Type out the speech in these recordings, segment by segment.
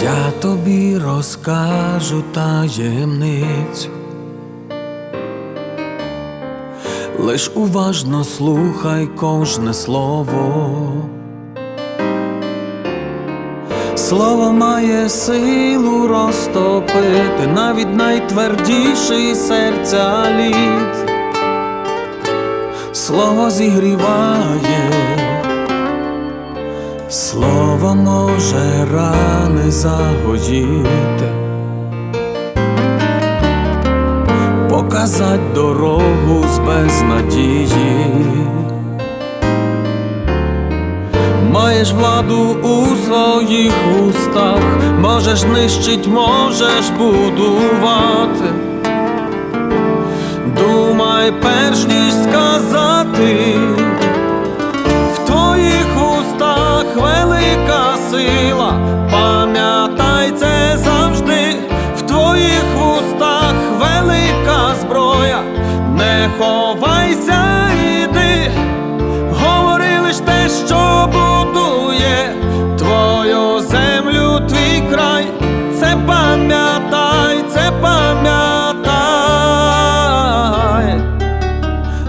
Я тобі розкажу таємницю. Лиш уважно слухай кожне слово. Слово має силу розтопити навіть найтвердіший серця лід. Слово зігріває, слово може рани загоїти, показать дорогу з безнадії. Маєш владу у своїх устах, можеш нищить, можеш будувати. Думай, перш ніж сказати, пам'ятай це завжди, в твоїх вустах велика зброя, не ховайся, іди, говори лиш те, що будує твою землю, твій край, це пам'ятай, це пам'ятай.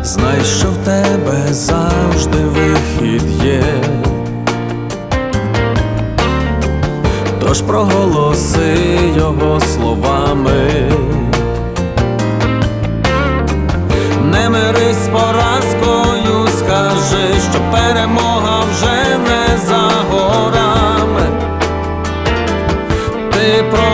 Знай, що в тебе завжди Тож проголоси його словами. Не мирись з поразкою, скажи, що перемога вже не за горами. Ти промов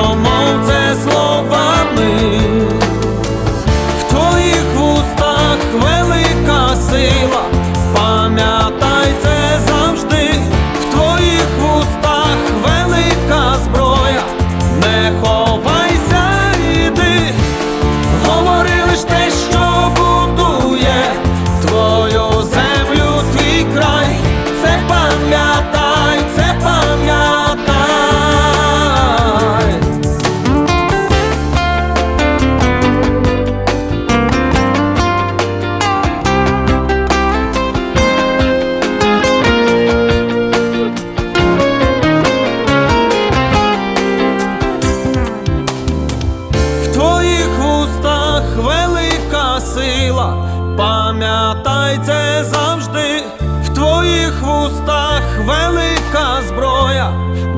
пам'ятай це завжди, в твоїх вустах велика зброя,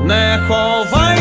не ховай.